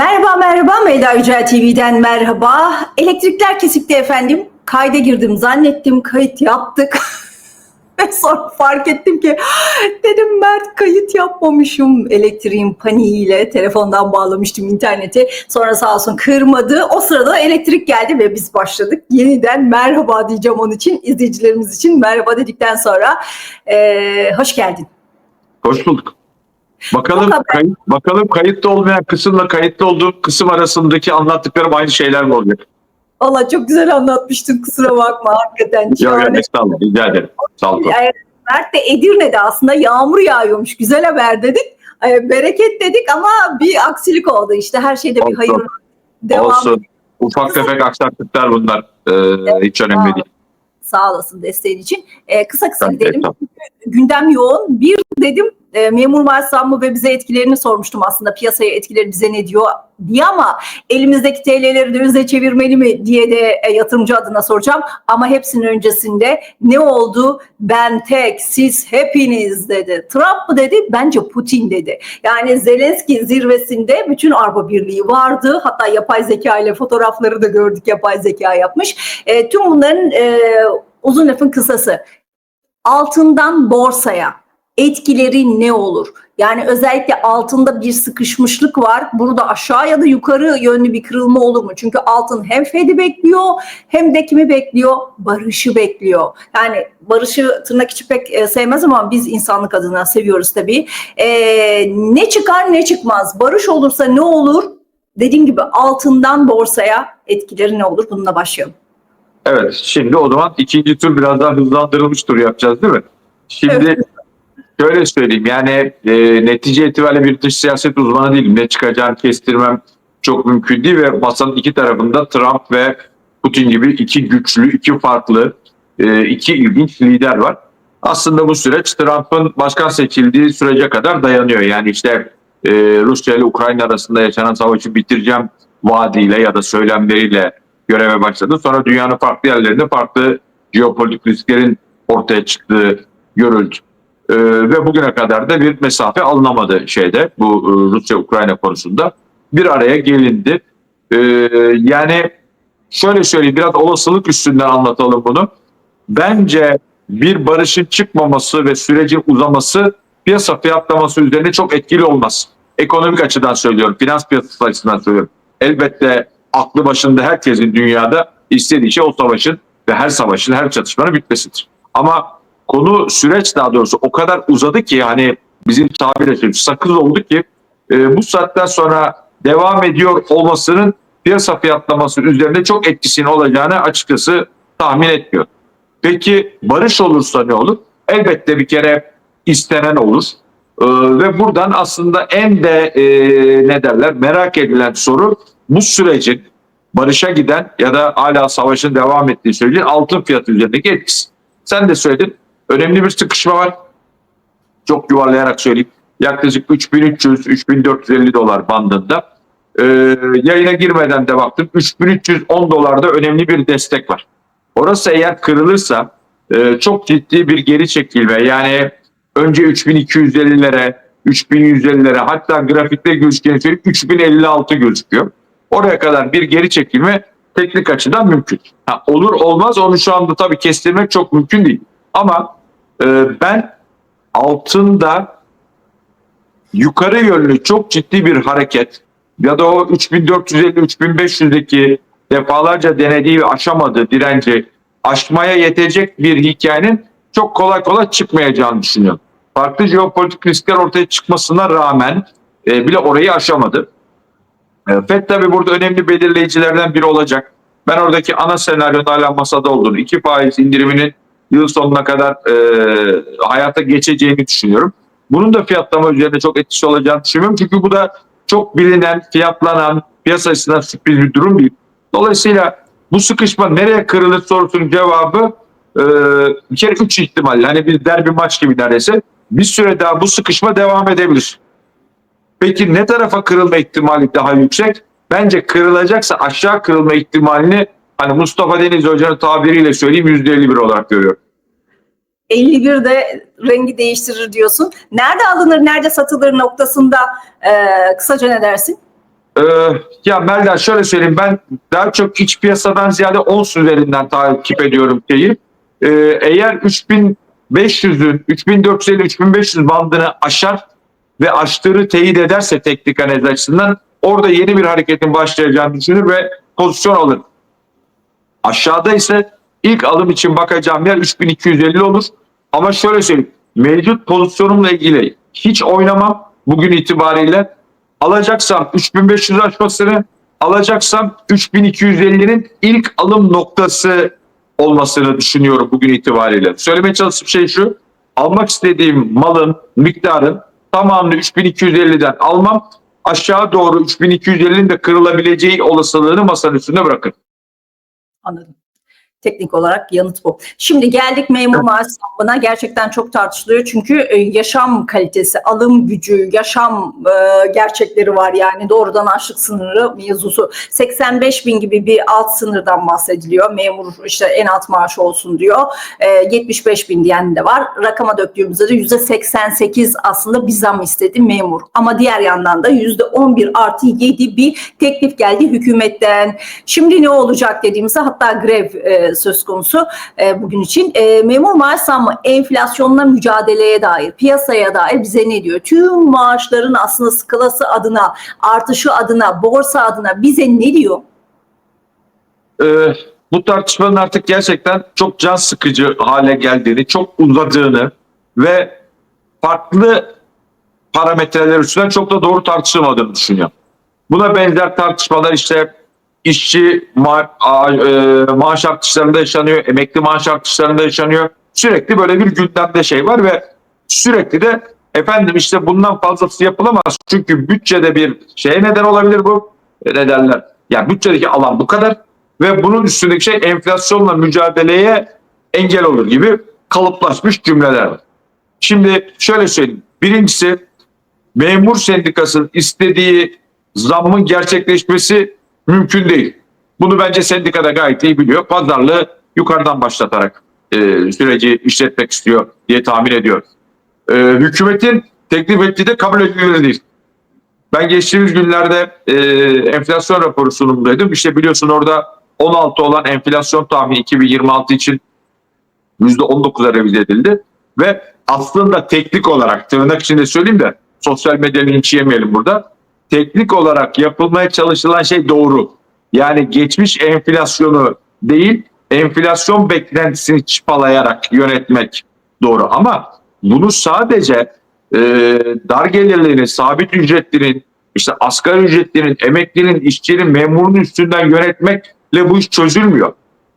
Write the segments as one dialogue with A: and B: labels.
A: Merhaba merhaba Meyda Yücel TV'den merhaba. Elektrikler kesikti efendim. Kayda girdim zannettim kayıt yaptık. Ve sonra fark ettim ki dedim Mert kayıt yapmamışım elektriğin paniğiyle. Telefondan bağlamıştım interneti. Sonra sağ olsun kırmadı. O sırada elektrik geldi ve biz başladık. Yeniden merhaba diyeceğim onun için. izleyicilerimiz için merhaba dedikten sonra eee, hoş geldin.
B: Hoş bulduk. Bakalım kayıt, bakalım kayıtlı olmayan kısımla kayıtlı olduğum kısım arasındaki anlattıklarım aynı şeyler mi olacak?
A: Valla çok güzel anlatmıştın kusura bakma hakikaten.
B: Yok yok estağfurullah rica ederim. Sağ olun.
A: Yani Mert de Edirne'de aslında yağmur yağıyormuş. Güzel haber dedik. Bereket dedik ama bir aksilik oldu işte. Her şeyde bir
B: Olsun.
A: hayır devam.
B: Olsun. Ufak tefek aksaklıklar bunlar. Ee, hiç önemli değil.
A: Sağ olasın desteğin için. Ee, kısa kısa
B: de
A: gidelim. Gündem yoğun. Bir dedim e, memur maaş zammı ve bize etkilerini sormuştum aslında. Piyasaya etkileri bize ne diyor diye ama elimizdeki TL'leri dövize çevirmeli mi diye de e, yatırımcı adına soracağım. Ama hepsinin öncesinde ne oldu? Ben tek, siz hepiniz dedi. Trump mı dedi? Bence Putin dedi. Yani Zelenski zirvesinde bütün Avrupa Birliği vardı. Hatta yapay zeka ile fotoğrafları da gördük yapay zeka yapmış. E, tüm bunların e, uzun lafın kısası altından borsaya etkileri ne olur? Yani özellikle altında bir sıkışmışlık var. Burada aşağı ya da yukarı yönlü bir kırılma olur mu? Çünkü altın hem Fed'i bekliyor hem de kimi bekliyor? Barışı bekliyor. Yani barışı tırnak içi pek e, sevmez ama biz insanlık adına seviyoruz tabii. E, ne çıkar ne çıkmaz? Barış olursa ne olur? Dediğim gibi altından borsaya etkileri ne olur? Bununla başlayalım.
B: Evet şimdi o zaman ikinci tur biraz daha hızlandırılmış tur yapacağız değil mi? Şimdi şöyle söyleyeyim yani e, netice itibariyle bir dış siyaset uzmanı değilim. Ne çıkacağını kestirmem çok mümkün değil ve masanın iki tarafında Trump ve Putin gibi iki güçlü, iki farklı, e, iki ilginç lider var. Aslında bu süreç Trump'ın başkan seçildiği sürece kadar dayanıyor. Yani işte e, Rusya ile Ukrayna arasında yaşanan savaşı bitireceğim vaadiyle ya da söylemleriyle göreve başladı. Sonra dünyanın farklı yerlerinde farklı jeopolitik risklerin ortaya çıktığı görüldü. Ee, ve bugüne kadar da bir mesafe alınamadı şeyde bu e, Rusya-Ukrayna konusunda. Bir araya gelindi. Ee, yani şöyle söyleyeyim biraz olasılık üstünden anlatalım bunu. Bence bir barışın çıkmaması ve sürecin uzaması piyasa fiyatlaması üzerine çok etkili olmaz. Ekonomik açıdan söylüyorum, finans piyasası açısından söylüyorum. Elbette aklı başında herkesin dünyada istediği şey o savaşın ve her savaşın, her çatışmanın bitmesidir. Ama konu süreç daha doğrusu o kadar uzadı ki yani bizim tabirle söylüyorum sakız oldu ki e, bu saatten sonra devam ediyor olmasının piyasa fiyatlaması üzerinde çok etkisinin olacağını açıkçası tahmin etmiyor. Peki barış olursa ne olur? Elbette bir kere istenen olur. Ee, ve buradan aslında en de e, ne derler merak edilen soru bu sürecin barışa giden ya da hala savaşın devam ettiği sürecin altın fiyatı üzerindeki etkisi. Sen de söyledin. Önemli bir sıkışma var. Çok yuvarlayarak söyleyeyim. Yaklaşık 3300-3450 dolar bandında. Ee, yayına girmeden de baktım. 3310 dolarda önemli bir destek var. Orası eğer kırılırsa e, çok ciddi bir geri çekilme. Yani önce 3250'lere, 3150'lere hatta grafikte gözüken şey 3056 gözüküyor. Oraya kadar bir geri çekilme teknik açıdan mümkün. Ha, olur olmaz onu şu anda tabii kestirmek çok mümkün değil. Ama e, ben altında yukarı yönlü çok ciddi bir hareket ya da o 3450-3500'deki defalarca denediği ve aşamadığı direnci aşmaya yetecek bir hikayenin çok kolay kolay çıkmayacağını düşünüyorum. Farklı jeopolitik riskler ortaya çıkmasına rağmen e, bile orayı aşamadı. E, FED tabi burada önemli belirleyicilerden biri olacak. Ben oradaki ana senaryonun hala masada olduğunu, iki faiz indiriminin yıl sonuna kadar e, hayata geçeceğini düşünüyorum. Bunun da fiyatlama üzerinde çok etkisi olacağını düşünüyorum. Çünkü bu da çok bilinen, fiyatlanan, piyasa açısından sürpriz bir durum değil. Dolayısıyla bu sıkışma nereye kırılır sorusunun cevabı e, bir kere üç ihtimal. Yani bir derbi maç gibi neredeyse. Bir süre daha bu sıkışma devam edebilir. Peki ne tarafa kırılma ihtimali daha yüksek? Bence kırılacaksa aşağı kırılma ihtimalini hani Mustafa Deniz Hoca'nın tabiriyle söyleyeyim %51 olarak görüyorum.
A: 51 de rengi değiştirir diyorsun. Nerede alınır, nerede satılır noktasında e, kısaca ne dersin?
B: Ee, ya Melda şöyle söyleyeyim ben daha çok iç piyasadan ziyade ons üzerinden takip ediyorum şeyi. Ee, eğer 3500'ün 3450 3500 bandını aşar ve aştığını teyit ederse teknik analiz açısından orada yeni bir hareketin başlayacağını düşünür ve pozisyon alır. Aşağıda ise ilk alım için bakacağım yer 3250 olur. Ama şöyle söyleyeyim. Mevcut pozisyonumla ilgili hiç oynamam bugün itibariyle. Alacaksam 3500 aşmasını, alacaksam 3250'nin ilk alım noktası olmasını düşünüyorum bugün itibariyle. Söylemeye çalıştığım şey şu. Almak istediğim malın, miktarın tamamını 3250'den almam. Aşağı doğru 3250'nin de kırılabileceği olasılığını masanın üstünde bırakın.
A: Anladım. Teknik olarak yanıt bu. Şimdi geldik memur maaş zammına. Gerçekten çok tartışılıyor. Çünkü e, yaşam kalitesi, alım gücü, yaşam e, gerçekleri var yani doğrudan açlık sınırı mevzusu. 85 bin gibi bir alt sınırdan bahsediliyor. Memur işte en alt maaş olsun diyor. E, 75 bin diyen de var. Rakama döktüğümüzde de %88 aslında bir zam istedi memur. Ama diğer yandan da %11 artı 7 bir teklif geldi hükümetten. Şimdi ne olacak dediğimizde hatta grev e, söz konusu e, bugün için. E, memur maaş zammı enflasyonla mücadeleye dair, piyasaya dair bize ne diyor? Tüm maaşların aslında skalası adına, artışı adına, borsa adına bize ne diyor?
B: Ee, bu tartışmanın artık gerçekten çok can sıkıcı hale geldiğini, çok uzadığını ve farklı parametreler üstünden çok da doğru tartışılmadığını düşünüyorum. Buna benzer tartışmalar işte işçi ma- a- e, maaş artışlarında yaşanıyor, emekli maaş artışlarında yaşanıyor. Sürekli böyle bir gündemde şey var ve sürekli de efendim işte bundan fazlası yapılamaz. Çünkü bütçede bir şeye neden olabilir bu. E, Ne derler? Yani bütçedeki alan bu kadar ve bunun üstündeki şey enflasyonla mücadeleye engel olur gibi kalıplaşmış cümleler var. Şimdi şöyle söyleyeyim. Birincisi memur sendikasının istediği zammın gerçekleşmesi mümkün değil. Bunu bence sendikada gayet iyi biliyor. Pazarlığı yukarıdan başlatarak e, süreci işletmek istiyor diye tahmin ediyor. E, hükümetin teklif ettiği de kabul edilir değil. Ben geçtiğimiz günlerde e, enflasyon raporu sunumundaydım. İşte biliyorsun orada 16 olan enflasyon tahmini 2026 için %19'a revize edildi. Ve aslında teknik olarak tırnak içinde söyleyeyim de sosyal medyanın linç yemeyelim burada. Teknik olarak yapılmaya çalışılan şey doğru. Yani geçmiş enflasyonu değil enflasyon beklentisini çıpalayarak yönetmek doğru. Ama bunu sadece e, dar gelirlerin, sabit ücretlerin, işte asgari ücretlerin, emeklinin, işçinin, memurun üstünden yönetmekle bu iş çözülmüyor.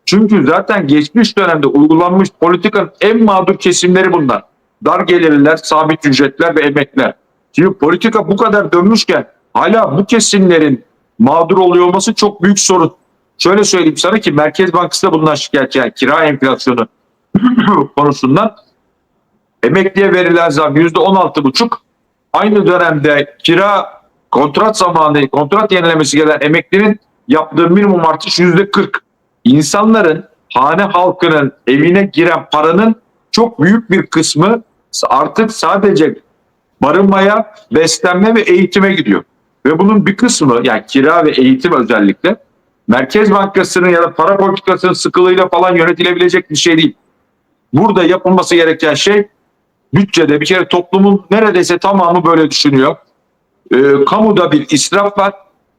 B: Çünkü zaten geçmiş dönemde uygulanmış politikanın en mağdur kesimleri bunlar. Dar gelirliler, sabit ücretler ve emekler. Şimdi politika bu kadar dönmüşken hala bu kesimlerin mağdur oluyor olması çok büyük sorun. Şöyle söyleyeyim sana ki Merkez Bankası da bundan şikayetçi. Yani kira enflasyonu konusundan emekliye verilen zam yüzde on altı buçuk. Aynı dönemde kira kontrat zamanı, kontrat yenilemesi gelen emeklinin yaptığı minimum artış yüzde kırk. İnsanların, hane halkının evine giren paranın çok büyük bir kısmı artık sadece barınmaya, beslenme ve eğitime gidiyor. Ve bunun bir kısmı yani kira ve eğitim özellikle Merkez Bankası'nın ya da para politikasının sıkılığıyla falan yönetilebilecek bir şey değil. Burada yapılması gereken şey bütçede bir kere toplumun neredeyse tamamı böyle düşünüyor. Ee, kamuda bir israf var.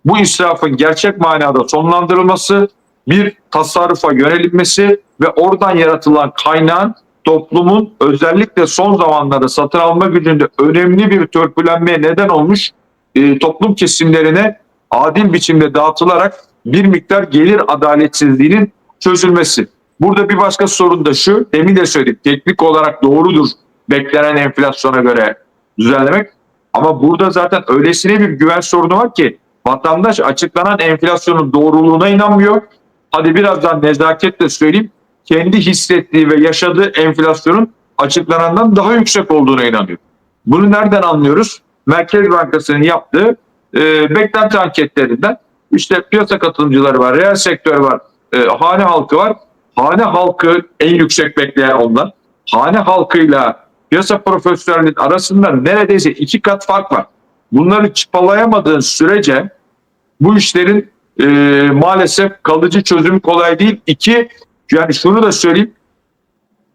B: Bu israfın gerçek manada sonlandırılması, bir tasarrufa yönelinmesi ve oradan yaratılan kaynağın toplumun özellikle son zamanlarda satın alma gücünde önemli bir törpülenmeye neden olmuş e, toplum kesimlerine adil biçimde dağıtılarak bir miktar gelir adaletsizliğinin çözülmesi. Burada bir başka sorun da şu, demin de söyledim, teknik olarak doğrudur beklenen enflasyona göre düzenlemek. Ama burada zaten öylesine bir güven sorunu var ki vatandaş açıklanan enflasyonun doğruluğuna inanmıyor. Hadi birazdan nezaketle söyleyeyim, kendi hissettiği ve yaşadığı enflasyonun açıklanandan daha yüksek olduğuna inanıyor. Bunu nereden anlıyoruz? Merkez Bankası'nın yaptığı e, beklenti anketlerinden işte piyasa katılımcıları var, reel sektör var, e, hane halkı var. Hane halkı en yüksek bekleyen onlar. Hane halkıyla piyasa profesyonelinin arasında neredeyse iki kat fark var. Bunları çıpalayamadığın sürece bu işlerin e, maalesef kalıcı çözümü kolay değil. İki, yani şunu da söyleyeyim.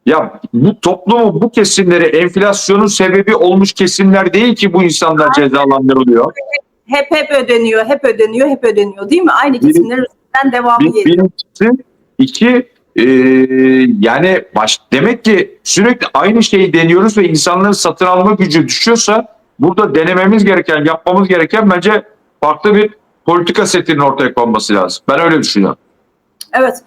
B: Ya bu toplumu, bu kesimleri enflasyonun sebebi olmuş kesimler değil ki bu insanlar cezalandırılıyor.
A: Hep hep ödeniyor, hep ödeniyor, hep ödeniyor değil mi? Aynı kesimlerin üstünden devamı
B: Bir,
A: geliyor.
B: birincisi, iki e, yani baş, demek ki sürekli aynı şeyi deniyoruz ve insanların satın alma gücü düşüyorsa burada denememiz gereken, yapmamız gereken bence farklı bir politika setinin ortaya konması lazım. Ben öyle düşünüyorum.
A: Evet.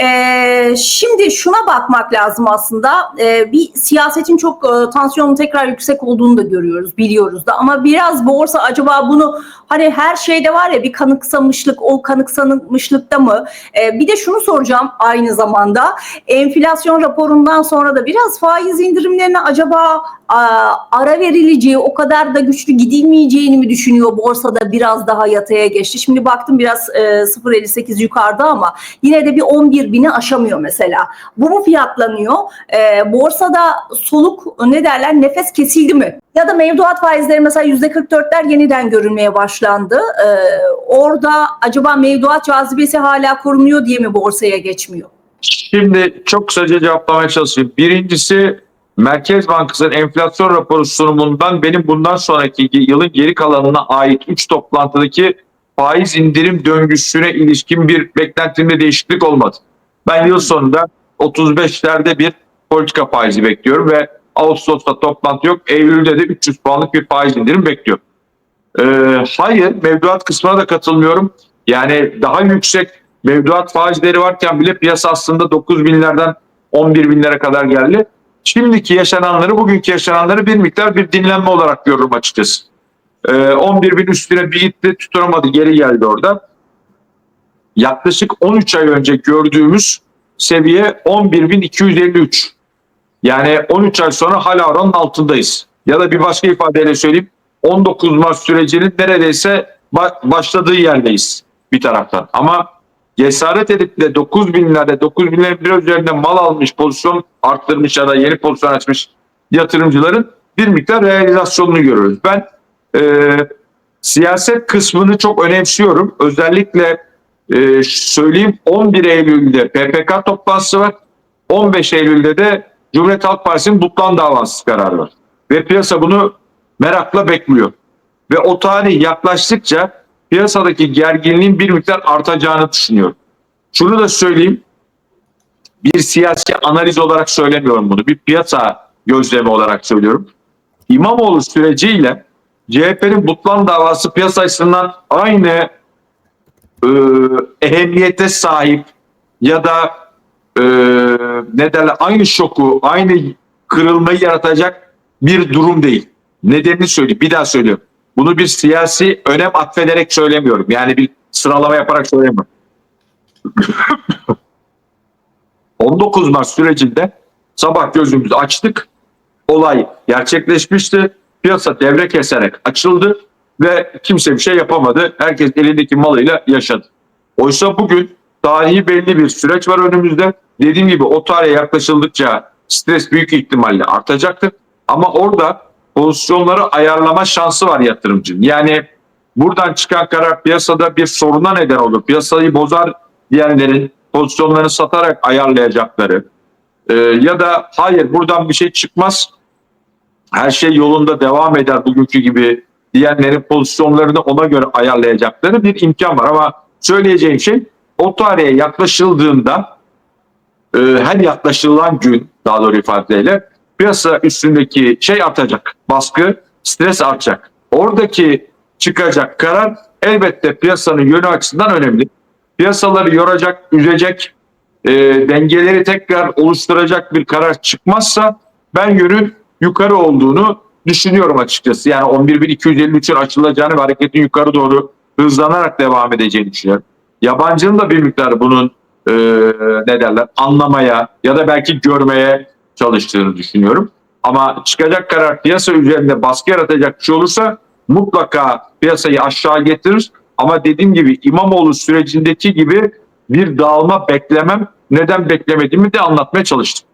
A: Ee, şimdi şuna bakmak lazım aslında. Ee, bir siyasetin çok e, tansiyonun tekrar yüksek olduğunu da görüyoruz, biliyoruz da. Ama biraz borsa acaba bunu hani her şeyde var ya bir kanıksamışlık, o kanıksanmışlıkta mı? Ee, bir de şunu soracağım aynı zamanda. Enflasyon raporundan sonra da biraz faiz indirimlerine acaba ara verileceği, o kadar da güçlü gidilmeyeceğini mi düşünüyor borsada biraz daha yataya geçti? Şimdi baktım biraz e, 0.58 yukarıda ama yine de bir 11 bini aşamıyor mesela. Bu mu fiyatlanıyor? E, borsada soluk ne derler nefes kesildi mi? Ya da mevduat faizleri mesela %44'ler yeniden görülmeye başlandı. E, orada acaba mevduat cazibesi hala korunuyor diye mi borsaya geçmiyor?
B: Şimdi çok kısaca cevaplamaya çalışayım. Birincisi Merkez Bankası'nın enflasyon raporu sunumundan benim bundan sonraki yılın geri kalanına ait 3 toplantıdaki faiz indirim döngüsüne ilişkin bir beklentimde değişiklik olmadı. Ben yıl sonunda 35'lerde bir politika faizi bekliyorum ve Ağustos'ta toplantı yok. Eylül'de de 300 puanlık bir faiz indirim bekliyorum. Ee, hayır, mevduat kısmına da katılmıyorum. Yani daha yüksek mevduat faizleri varken bile piyasa aslında 9 binlerden 11 binlere kadar geldi. Şimdiki yaşananları, bugünkü yaşananları bir miktar bir dinlenme olarak görürüm açıkçası. Ee, 11 bin üstüne bir itti, tutunamadı, geri geldi orada. Yaklaşık 13 ay önce gördüğümüz seviye 11.253. Yani 13 ay sonra hala oranın altındayız. Ya da bir başka ifadeyle söyleyeyim 19 Mart sürecinin neredeyse ba- başladığı yerdeyiz bir taraftan. Ama cesaret edip de 9 binlerde 9 binlerin biraz üzerinde mal almış pozisyon arttırmış ya da yeni pozisyon açmış yatırımcıların bir miktar realizasyonunu görüyoruz. Ben e, siyaset kısmını çok önemsiyorum. Özellikle e, söyleyeyim 11 Eylül'de PPK toplantısı var. 15 Eylül'de de Cumhuriyet Halk Partisi'nin Butlan davası kararı var. Ve piyasa bunu merakla bekliyor. Ve o tarih yaklaştıkça piyasadaki gerginliğin bir miktar artacağını düşünüyorum. Şunu da söyleyeyim. Bir siyasi analiz olarak söylemiyorum bunu. Bir piyasa gözlemi olarak söylüyorum. İmamoğlu süreciyle CHP'nin Butlan davası piyasa açısından aynı e, ehemmiyete sahip ya da e, ne derler aynı şoku, aynı kırılmayı yaratacak bir durum değil. Nedenini söyleyeyim. Bir daha söylüyorum. Bunu bir siyasi önem atfederek söylemiyorum. Yani bir sıralama yaparak söylemiyorum. 19 Mart sürecinde sabah gözümüzü açtık. Olay gerçekleşmişti. Piyasa devre keserek açıldı ve kimse bir şey yapamadı. Herkes elindeki malıyla yaşadı. Oysa bugün tarihi belli bir süreç var önümüzde. Dediğim gibi o tarihe yaklaşıldıkça stres büyük ihtimalle artacaktır. Ama orada pozisyonları ayarlama şansı var yatırımcının. Yani buradan çıkan karar piyasada bir soruna neden olur. Piyasayı bozar diyenlerin pozisyonlarını satarak ayarlayacakları e, ya da hayır buradan bir şey çıkmaz her şey yolunda devam eder bugünkü gibi diyenlerin pozisyonlarını ona göre ayarlayacakları bir imkan var. Ama söyleyeceğim şey o tarihe yaklaşıldığında e, her yaklaşılan gün daha doğru ifadeyle piyasa üstündeki şey artacak. Baskı, stres artacak. Oradaki çıkacak karar elbette piyasanın yönü açısından önemli. Piyasaları yoracak, üzecek, e, dengeleri tekrar oluşturacak bir karar çıkmazsa ben yönün yukarı olduğunu düşünüyorum açıkçası. Yani 11.253'ün açılacağını ve hareketin yukarı doğru hızlanarak devam edeceğini düşünüyorum. Yabancının da bir miktar bunun e, ne derler anlamaya ya da belki görmeye çalıştığını düşünüyorum. Ama çıkacak karar piyasa üzerinde baskı yaratacak bir şey olursa mutlaka piyasayı aşağı getirir. Ama dediğim gibi İmamoğlu sürecindeki gibi bir dağılma beklemem. Neden beklemediğimi de anlatmaya çalıştım.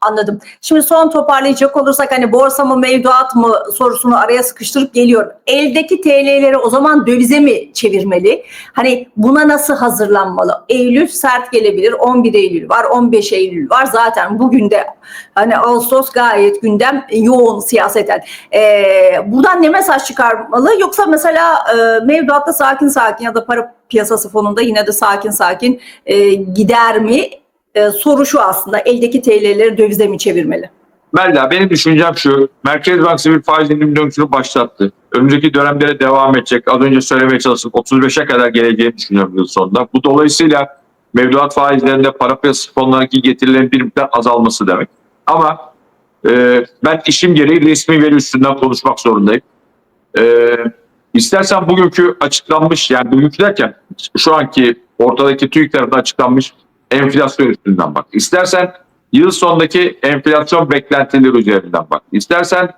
A: Anladım. Şimdi son toparlayacak olursak hani borsa mı mevduat mı sorusunu araya sıkıştırıp geliyorum. Eldeki TL'leri o zaman dövize mi çevirmeli? Hani buna nasıl hazırlanmalı? Eylül sert gelebilir. 11 Eylül var, 15 Eylül var. Zaten bugün de hani Ağustos gayet gündem yoğun siyaseten. Ee, buradan ne mesaj çıkarmalı? Yoksa mesela e, mevduatta sakin sakin ya da para piyasası fonunda yine de sakin sakin e, gider mi? Ee, soru şu aslında eldeki TL'leri dövize mi çevirmeli?
B: Melda benim düşüncem şu. Merkez Bankası bir faiz indirim döngüsünü başlattı. Önümüzdeki dönemlere devam edecek. Az önce söylemeye çalıştım. 35'e kadar geleceğini düşünüyorum yıl sonunda. Bu dolayısıyla mevduat faizlerinde para piyasası fonlarındaki getirilerin bir miktar azalması demek. Ama e, ben işim gereği resmi veri üstünden konuşmak zorundayım. E, istersen bugünkü açıklanmış yani bugünkü derken şu anki ortadaki TÜİK tarafından açıklanmış enflasyon üstünden bak. İstersen yıl sonundaki enflasyon beklentileri üzerinden bak. İstersen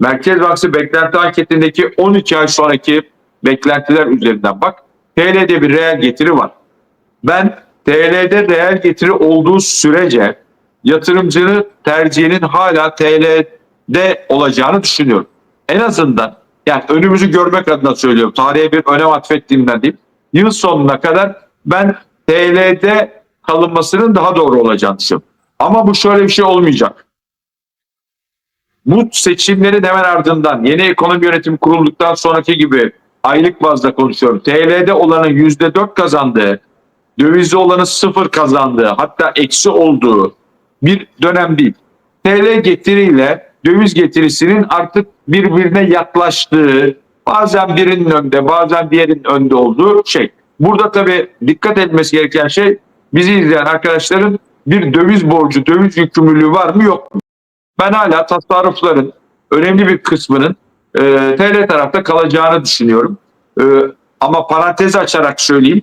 B: Merkez Bankası beklenti anketindeki 12 ay sonraki beklentiler üzerinden bak. TL'de bir reel getiri var. Ben TL'de reel getiri olduğu sürece yatırımcının tercihinin hala TL'de olacağını düşünüyorum. En azından yani önümüzü görmek adına söylüyorum. Tarihe bir önem atfettiğimden değil. Yıl sonuna kadar ben TL'de kalınmasının daha doğru olacağını düşünüyorum. Ama bu şöyle bir şey olmayacak. Bu seçimlerin hemen ardından yeni ekonomi yönetimi kurulduktan sonraki gibi aylık bazda konuşuyorum. TL'de olanın yüzde dört kazandığı, dövizde olanın sıfır kazandığı, hatta eksi olduğu bir dönem değil. TL getiriyle döviz getirisinin artık birbirine yaklaştığı, bazen birinin önde, bazen diğerinin önde olduğu şey. Burada tabii dikkat etmesi gereken şey bizi izleyen arkadaşların bir döviz borcu, döviz yükümlülüğü var mı yok mu? Ben hala tasarrufların önemli bir kısmının e, TL tarafta kalacağını düşünüyorum. E, ama parantez açarak söyleyeyim.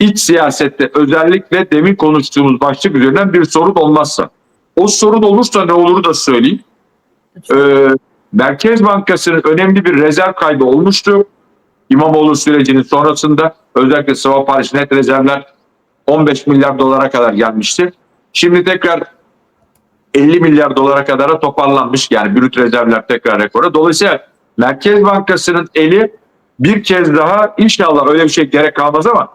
B: İç siyasette özellikle demin konuştuğumuz başlık üzerinden bir sorun olmazsa. O sorun olursa ne olur da söyleyeyim. E, Merkez Bankası'nın önemli bir rezerv kaybı olmuştu. İmamoğlu sürecinin sonrasında özellikle swap hariç net rezervler 15 milyar dolara kadar gelmişti. Şimdi tekrar 50 milyar dolara kadar toparlanmış. Yani brüt rezervler tekrar rekora. Dolayısıyla Merkez Bankası'nın eli bir kez daha inşallah öyle bir şey gerek kalmaz ama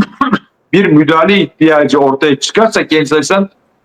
B: bir müdahale ihtiyacı ortaya çıkarsa kendisi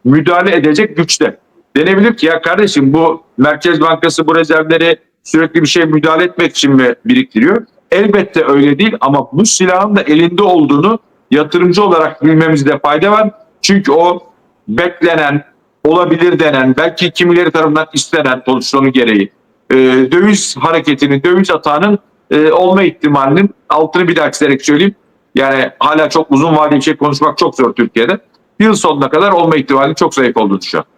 B: müdahale edecek güçte. Denebilir ki ya kardeşim bu Merkez Bankası bu rezervleri sürekli bir şey müdahale etmek için mi biriktiriyor? Elbette öyle değil ama bu silahın da elinde olduğunu yatırımcı olarak bilmemizde fayda var. Çünkü o beklenen, olabilir denen, belki kimileri tarafından istenen pozisyonu gereği e, döviz hareketinin, döviz atağının e, olma ihtimalinin altını bir daha çizerek söyleyeyim. Yani hala çok uzun vadeli bir şey konuşmak çok zor Türkiye'de. Yıl sonuna kadar olma ihtimali çok zayıf olduğunu düşünüyorum.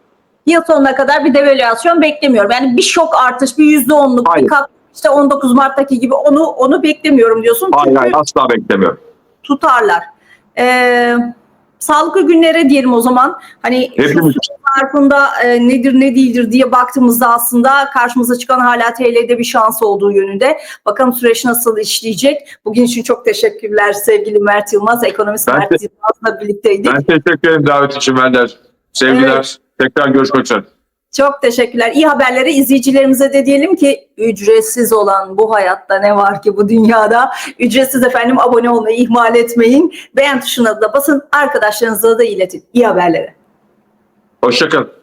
A: Yıl sonuna kadar bir devalüasyon beklemiyorum. Yani bir şok artış, bir yüzde onluk, bir kat, işte 19 Mart'taki gibi onu onu beklemiyorum diyorsun.
B: Hayır
A: Çünkü
B: hayır asla beklemiyorum.
A: tutarlar. Ee, sağlıklı günlere diyelim o zaman. Hani
B: Hepimiz.
A: e, nedir ne değildir diye baktığımızda aslında karşımıza çıkan hala TL'de bir şans olduğu yönünde. Bakalım süreç nasıl işleyecek. Bugün için çok teşekkürler sevgili Mert Yılmaz. Ekonomist
B: Ben
A: Mert Yılmaz'la birlikteydik.
B: Ben teşekkür ederim davet için Bender. Sevgiler. Tekrar görüşmek üzere.
A: Çok teşekkürler. İyi haberleri izleyicilerimize de diyelim ki ücretsiz olan bu hayatta ne var ki bu dünyada? Ücretsiz efendim abone olmayı ihmal etmeyin. Beğen tuşuna da basın arkadaşlarınıza da iletin. İyi haberleri.
B: Hoşçakalın.